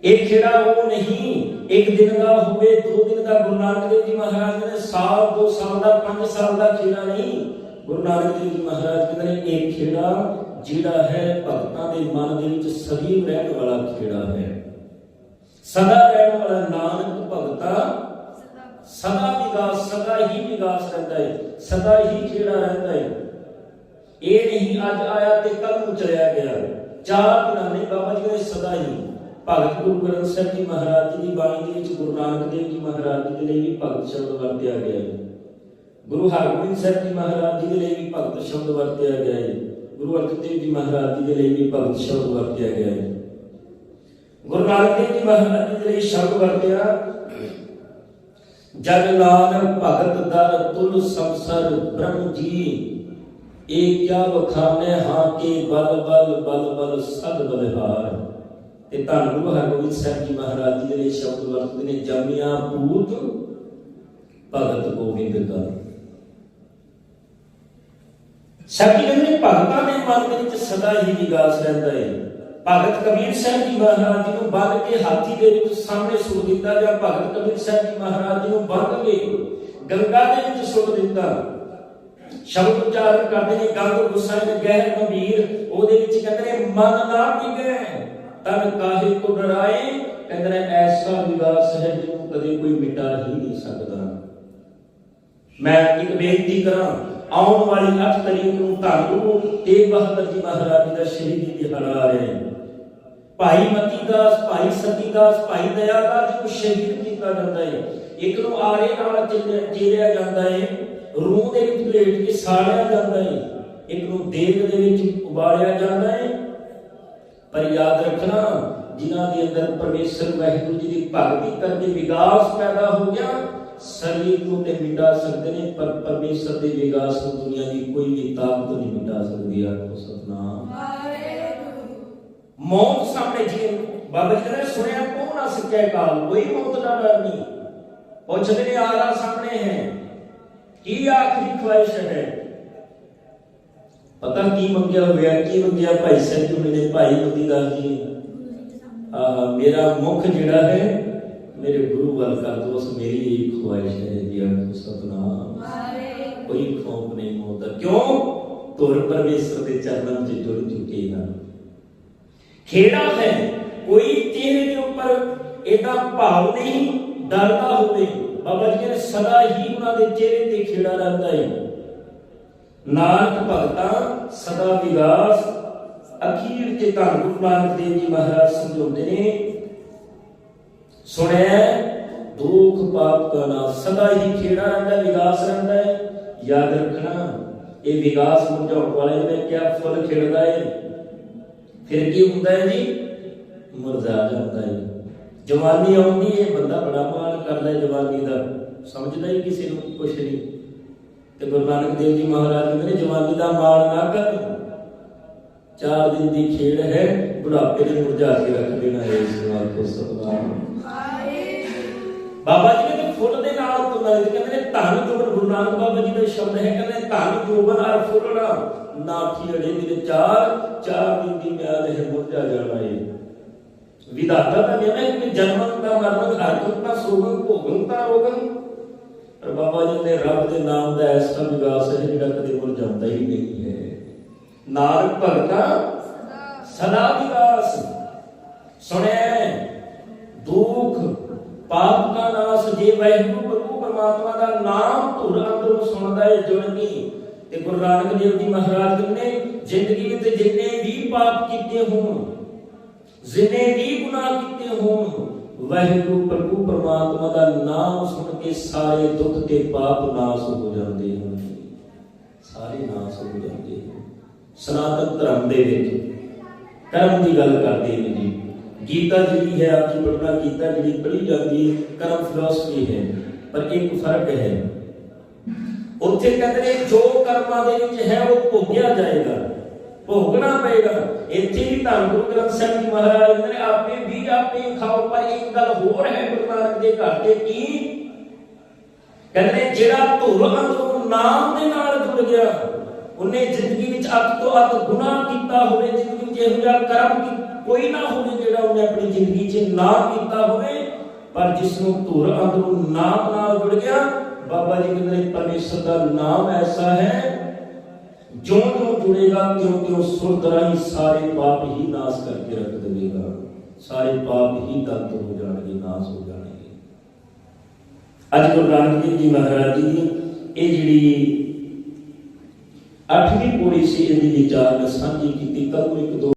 ਇਹ ਖੇੜਾ ਉਹ ਨਹੀਂ, ਇੱਕ ਦਿਨ ਦਾ ਹੋਵੇ, ਦੋ ਦਿਨ ਦਾ, ਗੁਰੂ ਨਾਨਕ ਦੇਵ ਜੀ ਮਹਾਰਾਜ ਨੇ, ਸਾਲ, ਦੋ ਸਾਲ ਦਾ, ਪੰਜ ਸਾਲ ਦਾ ਖੇੜਾ ਨਹੀਂ। ਗੁਰੂ ਨਾਨਕ ਦੇਵ ਜੀ ਮਹਾਰਾਜ ਕਹਿੰਦੇ ਨੇ, ਇਹ ਖੇੜਾ ਜਿਹੜਾ ਹੈ ਭਗਤਾਂ ਦੇ ਮਨ ਦੇ ਵਿੱਚ ਸਦੀਵ ਰਹਿਣ ਵਾਲਾ ਖੇੜਾ ਹੈ। ਸਦਾ ਰਹਿਣ ਵਾਲਾ ਨਾਨਕ ਭਗਤਾ ਸਦਾ ਵਿਗਾਸ ਸਦਾ ਹੀ ਵਿਗਾਸ ਰਹਿੰਦਾ ਹੈ ਸਦਾ ਹੀ ਖੇੜਾ ਰਹਿੰਦਾ ਹੈ ਇਹ ਨਹੀਂ ਅੱਜ ਆਇਆ ਤੇ ਕੱਲ ਨੂੰ ਚਲਿਆ ਗਿਆ ਚਾਰ ਦਿਨਾਂ ਨਹੀਂ ਬਾਬਾ ਜੀ ਕਹਿੰਦੇ ਸਦਾ ਹੀ ਭਗਤ ਗੁਰੂ ਗ੍ਰੰਥ ਸਾਹਿਬ ਜੀ ਮਹਾਰਾਜ ਜੀ ਦੀ ਬਾਣੀ ਦੇ ਵਿੱਚ ਗੁਰੂ ਨਾਨਕ ਦੇਵ ਜੀ ਮਹਾਰਾਜ ਜੀ ਦੇ ਲਈ ਵੀ ਭਗਤ ਸ਼ਬਦ ਵਰਤਿਆ ਗਿਆ ਹੈ ਗੁਰੂ ਹਰਗੋਬਿੰਦ ਸਾਹਿਬ ਜੀ ਮਹਾਰਾਜ ਜੀ ਦੇ ਲਈ ਵੀ ਭਗਤ ਸ਼ਬਦ ਵਰਤਿਆ ਗਿਆ ਹੈ ਗੁਰੂ ਅਰਜਨ ਦੇਵ ਜੀ ਮਹਾਰਾਜ ਜੀ ਦੇ ਲਈ ਵੀ ਭਗਤ ਸ਼ਬਦ ਵਰਤਿਆ ਗਿਆ ਹੈ ਗੁਰੂ ਨਾਨਕ ਦੇਵ ਜੀ ਮਹਾਰਾਜ ਜੀ ਦੇ ਲਈ ਸ਼ਬਦ ਵਰਤਿਆ ਜਗ ਨਾਨਕ ਭਗਤ ਦਰ ਤੁਲ ਸੰਸਰ ਬ੍ਰਹਮ ਜੀ। ਇਹ ਕਿਆ ਬਖਾਨੇ ਹਾਂ ਕੇ ਬਲ ਬਲ ਬਲ ਬਲ ਸਦ ਬਲਿਹਾਰ ਤੇ ਧੰਨ ਗੁਰੂ ਹਰਗੋਬਿੰਦ ਸਾਹਿਬ ਜੀ ਮਹਾਰਾਜ ਜੀ ਦੇ ਸ਼ਬਦ ਵਰਤਦੇ ਨੇ, ਜਮਿਆ ਪੂਤ ਭਗਤ ਗੋਬਿੰਦ ਦਾ ਸਭੀ ਕਹਿੰਦੇ ਭਗਤਾਂ ਦੇ ਮਨ ਦੇ ਵਿੱਚ ਸਦਾ ਹੀ ਵਿਗਾਸ ਰਹਿੰਦਾ ਹੈ ਭਗਤ ਕਬੀਰ ਸਾਹਿਬ ਜੀ ਮਹਾਰਾਜ ਜੀ ਨੂੰ ਬੰਨ ਕੇ ਹਾਥੀ ਦੇ ਵਿੱਚ ਸਾਹਮਣੇ ਸੁੱਟ ਦਿੱਤਾ ਜਾਂ ਭਗਤ ਕਬੀਰ ਸਾਹਿਬ ਜੀ ਮਹਾਰਾਜ ਜੀ ਨੂੰ ਬੰਨ ਕੇ ਗੰਗਾ ਦੇ ਵਿੱਚ ਸੁੱਟ ਦਿੱਤਾ। ਸ਼ਬਦ ਉਚਾਰਨ ਕਰਦੇ ਨੇ, ਗੰਗ ਗੁੱਸਾ ਨੇ ਗੰਭੀਰ, ਉਹਦੇ ਵਿੱਚ ਕਹਿੰਦੇ ਨੇ, ਮਨ ਨਾ ਟਿਕੇ, ਤਨ ਕਾਹੇ ਕੋ ਡਰਾਏ, ਕਹਿੰਦੇ ਨੇ, ਐਸਾ ਵਿਗਾਸ ਹੈ ਜਿਹਨੂੰ ਕਦੇ ਕੋਈ ਮਿਟਾ ਹੀ ਨਹੀਂ ਸਕਦਾ। ਮੈਂ ਇੱਕ ਬੇਨਤੀ ਕਰਾਂ, ਆਉਣ ਵਾਲੀ 8 ਤਰੀਕ ਨੂੰ ਧੰਨ ਗੁਰੂ ਤੇਗ ਬਹਾਦਰ ਜੀ ਮਹਾਰਾਜ ਜੀ ਦਾ ਸ਼ਹੀਦੀ ਦਿਹਾੜਾ ਹੈ। ਭਾਈ ਮਤੀ ਦਾਸ, ਭਾਈ ਸਤੀ ਦਾਸ, ਭਾਈ ਦਇਆ ਦਾਸ ਨੂੰ ਸ਼ਹੀਦ ਕੀਤਾ ਜਾਂਦਾ ਹੈ ਇੱਕ ਨੂੰ ਆਰੇ ਨਾਲ ਚੀਰਿਆ ਜਾਂਦਾ ਹੈ ਰੂਹ ਦੇ ਵਿੱਚ ਲੇਟ ਕੇ ਸਾੜਿਆ ਜਾਂਦਾ ਹੈ ਇੱਕ ਨੂੰ ਦੇਗ ਦੇ ਵਿੱਚ ਉਬਾਲਿਆ ਜਾਂਦਾ ਹੈ ਪਰ ਯਾਦ ਰੱਖਣਾ, ਜਿਨ੍ਹਾਂ ਦੇ ਅੰਦਰ ਪਰਮੇਸ਼ਰ ਵਾਹਿਗੁਰੂ ਜੀ ਦੀ ਭਗਤੀ ਕਰਕੇ ਵਿਗਾਸ ਪੈਦਾ ਹੋ ਗਿਆ, ਸਰੀਰ ਨੂੰ ਤੇ ਮਿਟਾ ਸਕਦੇ ਨੇ, ਪਰ ਪਰਮੇਸ਼ਰ ਦੇ ਵਿਕਾਸ ਨੂੰ ਦੁਨੀਆ ਦੀ ਕੋਈ ਵੀ ਤਾਕਤ ਨਹੀਂ ਮਿਟਾ ਸਕਦੀ। ਆਖੋ ਸਤਨਾਮ। ਮੌਤ ਸਾਹਮਣੇ ਜੀ ਬਾਬਾ ਜੀ ਨੇ ਸੁਣਿਆ ਕੋ ਨਾ ਸਕਿਆ ਕਾਲ ਕੋਈ ਮੌਤ ਦਾ ਡਰ ਨਹੀਂ ਪੁੱਛਦੇ ਨੇ ਆਲਾ ਸਾਹਮਣੇ ਹੈ ਕੀ ਆਖਰੀ ਖਵਾਇਸ਼ ਹੈ ਪਤਾ ਕੀ ਮੰਗਿਆ ਹੋਇਆ ਕੀ ਮੰਗਿਆ ਭਾਈ ਸਾਹਿਬ ਜੀ ਨੇ ਭਾਈ ਮਦੀਦਾਸ ਜੀ ਆ ਮੇਰਾ ਮੁਖ ਜਿਹੜਾ ਹੈ ਮੇਰੇ ਗੁਰੂ ਵੱਲ ਕਰ ਦੋ ਉਸ ਮੇਰੀ ਇਹ ਖਵਾਇਸ਼ ਹੈ ਜੀ ਆਖੋ ਸਤਨਾਮ ਕੋਈ ਖੌਫ ਨਹੀਂ ਮੌਤ ਦਾ ਕਿਉਂ ਤੁਰ ਪਰਮੇਸ਼ਰ ਦੇ ਚਰਨਾਂ 'ਚ ਜੁੜ ਚੁੱਕੇ ਹਨ ਖੇੜਾ ਹੈ ਕੋਈ ਚਿਹਰੇ ਦੇ ਉੱਪਰ ਇਹਦਾ ਭਾਵ ਨਹੀਂ ਡਰਦਾ ਹੋਵੇ ਬਾਬਾ ਜੀ ਨੇ ਸਦਾ ਹੀ ਉਹਨਾਂ ਦੇ ਚਿਹਰੇ ਤੇ ਖੇੜਾ ਰਹਿੰਦਾ ਹੈ ਨਾਨਕ ਭਗਤਾ ਸਦਾ ਵਿਗਾਸ ਅਖੀਰ ਤੇ ਧੰਨ ਗੁਰੂ ਨਾਨਕ ਦੇਵ ਜੀ ਮਹਾਰਾਜ ਸਮਝਾਉਂਦੇ ਨੇ ਸੁਣਿਆ ਦੁੱਖ ਪਾਪ ਕਾ ਨਾ ਸਦਾ ਹੀ ਖੇੜਾ ਰਹਿੰਦਾ ਵਿਗਾਸ ਰਹਿੰਦਾ ਹੈ ਯਾਦ ਰੱਖਣਾ ਇਹ ਵਿਗਾਸ ਸਮਝਾਉਣ ਵਾਲੇ ਨੇ ਕਿਹਾ ਫੁੱਲ ਖਿੜਦਾ ਹੈ ਫਿਰ ਕੀ ਹੁੰਦਾ ਹੈ ਜੀ? ਮੁਰਝਾ ਜਾਂਦਾ ਹੈ ਜਵਾਨੀ ਆਉਂਦੀ ਹੈ, ਬੰਦਾ ਬੜਾ ਮਾਣ ਕਰਦਾ ਹੈ ਜਵਾਨੀ ਦਾ। ਸਮਝਦਾ ਹੀ ਕਿਸੇ ਨੂੰ ਕੁਛ ਨਹੀਂ। ਤੇ ਗੁਰੂ ਨਾਨਕ ਦੇਵ ਜੀ ਮਹਾਰਾਜ ਕਹਿੰਦੇ ਨੇ, ਜਵਾਨੀ ਦਾ ਮਾਣ ਨਾ ਕਰ। ਚਾਰ ਦਿਨ ਦੀ ਖੇਡ ਹੈ, ਬੁਢਾਪੇ ਦੇ ਮੁਰਝਾ ਕੇ ਰੱਖ ਦੇਣਾ ਹੈ ਇਸ ਵਾਰ ਕੋ ਸਤਨਾਮ। ਬਾਬਾ ਜੀ ਕਹਿੰਦੇ ਫੁੱਲ ਦੇ ਨਾਲ ਤੁਲਨਾ ਦੇ ਕਹਿੰਦੇ ਨੇ ਧੰਨ ਜੋਬਨ ਗੁਰੂ ਨਾਨਕ ਬਾਬਾ ਜੀ ਦਾ ਸ਼ਬਦ ਹੈ ਕਹਿੰਦੇ ਧੰਨ ਜੋਬਨ ਅਰ ਫੁੱਲਣਾ ਨਾ ਖੀੜੇ ਦੇ ਚਾਰ ਚਾਰ ਦਿਨ ਦੀ ਮਿਆਦ ਹੈ ਮੁਰਝਾ ਜਾਣਾ ਹੈ ਵਿਧਾਤਾ ਦਾ ਨਿਯਮ ਹੈ ਕਿ ਜਨਮ ਦਾ ਮਰਨ ਹਰ ਦਾ ਸੋਗਨ ਭੋਗਨ ਦਾ ਰੋਗਨ ਪਰ ਬਾਬਾ ਜੀ ਨੇ ਰੱਬ ਦੇ ਨਾਮ ਦਾ ਐਸਾ ਵਿਗਾਸ ਹੈ ਜਿਹੜਾ ਕਦੇ ਮੁਰਝਾਉਂਦਾ ਹੀ ਨਹੀਂ ਹੈ ਨਾਨਕ ਭਗਤਾ ਸਦਾ ਵਿਗਾਸ ਸੁਣਿਆ ਦੁੱਖ ਪਾਪ ਦਾ ਨਾਸ ਜੇ ਵਾਹਿਗੁਰੂ ਪ੍ਰਭੂ ਪਰਮਾਤਮਾ ਦਾ ਨਾਮ ਧੁਰ ਅੰਦਰੋਂ ਸੁਣਦਾ ਹੈ ਜੁੜ ਤੇ ਗੁਰੂ ਨਾਨਕ ਦੇਵ ਜੀ ਮਹਾਰਾਜ ਨੇ ਜ਼ਿੰਦਗੀ ਵਿੱਚ ਜਿੰਨੇ ਵੀ ਪਾਪ ਕੀਤੇ ਹੋਣ, ਜਿੰਨੇ ਵੀ ਗੁਨਾਹ ਕੀਤੇ ਹੋਣ, ਵਾਹਿਗੁਰੂ ਪ੍ਰਭੂ ਪਰਮਾਤਮਾ ਦਾ ਨਾਮ ਸੁਣ ਕੇ ਸਾਰੇ ਦੁੱਖ ਤੇ ਪਾਪ ਨਾਸ ਹੋ ਜਾਂਦੇ ਹਨ। ਸਾਰੇ ਨਾਸ ਹੋ ਜਾਂਦੇ ਹਨ। ਸਨਾਤਨ ਧਰਮ ਦੇ ਵਿੱਚ ਕਰਮ ਦੀ ਗੱਲ ਕਰਦੇ ਨੇ ਜੀ। ਗੀਤਾ ਜਿਹੜੀ ਹੈ ਆਪ ਜੀ ਪੜਨਾ ਗੀਤਾ ਜਿਹੜੀ ਪੜ੍ਹੀ ਜਾਂਦੀ ਹੈ ਕਰਮ ਫਿਲਾਸਫੀ ਹੈ ਪਰ ਇੱਕ ਫ਼ਰਕ ਹੈ ਉੱਥੇ ਕਹਿੰਦੇ ਨੇ ਜੋ ਕਰਮਾਂ ਦੇ ਵਿੱਚ ਹੈ ਉਹ ਭੋਗਿਆ ਜਾਏਗਾ ਭੋਗਣਾ ਪਏਗਾ ਇੱਥੇ ਵੀ ਧੰਨ ਗੁਰੂ ਗ੍ਰੰਥ ਸਾਹਿਬ ਜੀ ਮਹਾਰਾਜ ਕਹਿੰਦੇ ਨੇ ਆਪੇ ਵੀ ਆਪੇ ਖਾਓ ਪਰ ਇੱਕ ਗੱਲ ਹੋਰ ਹੈ ਗੁਰੂ ਨਾਨਕ ਦੇ ਘਰ ਤੇ ਕੀ ਕਹਿੰਦੇ ਨੇ ਜਿਹੜਾ ਧੁਰ ਅੰਦਰੋਂ ਨਾਮ ਦੇ ਨਾਲ ਜੁੜ ਗਿਆ ਉਹਨੇ ਜ਼ਿੰਦਗੀ ਵਿੱਚ ਅੱਤ ਤੋਂ ਅੱਤ ਗੁਨਾਹ ਕੀਤਾ ਹੋਵੇ ਜ਼ਿੰਦਗੀ ਵਿੱਚ ਇਹੋ ਜਿਹਾ ਕਰਮ ਕੀ ਕੋਈ ਨਾ ਹੋਵੇ ਜਿਹੜਾ ਉਹਨੇ ਆਪਣੀ ਜ਼ਿੰਦਗੀ 'ਚ ਨਾ ਕੀਤਾ ਹੋਵੇ ਪਰ ਜਿਸ ਨੂੰ ਧੁਰ ਅੰਦਰੋਂ ਨਾਮ ਨਾਲ ਜੁੜ ਗਿਆ ਬਾਬਾ ਜੀ ਕਹਿੰਦੇ ਨੇ ਪਰਮੇਸ਼ਰ ਦਾ ਨਾਮ ਐਸਾ ਹੈ ਜਿਉਂ ਜਿਉਂ ਜੁੜੇਗਾ ਤਿਉਂ ਤਿਉਂ ਸੁਰਤ ਰਾਹੀਂ ਸਾਰੇ ਪਾਪ ਹੀ ਨਾਸ ਕਰਕੇ ਰੱਖ ਦੇਵੇਗਾ ਸਾਰੇ ਪਾਪ ਹੀ ਦੰਤ ਹੋ ਜਾਣਗੇ ਨਾਸ ਹੋ ਜਾਣਗੇ ਅੱਜ ਗੁਰੂ ਨਾਨਕ ਦੇਵ ਜੀ ਮਹਾਰਾਜ ਜੀ ਦੀ ਇਹ ਜਿਹੜੀ ਅੱਠਵੀਂ ਪੌੜੀ ਸੀ ਇਹਦੀ ਵਿਚਾਰ ਮੈਂ ਸਾਂਝੀ ਕੀਤੀ ਕੱਲ ਨੂੰ ਇੱਕ ਦੋ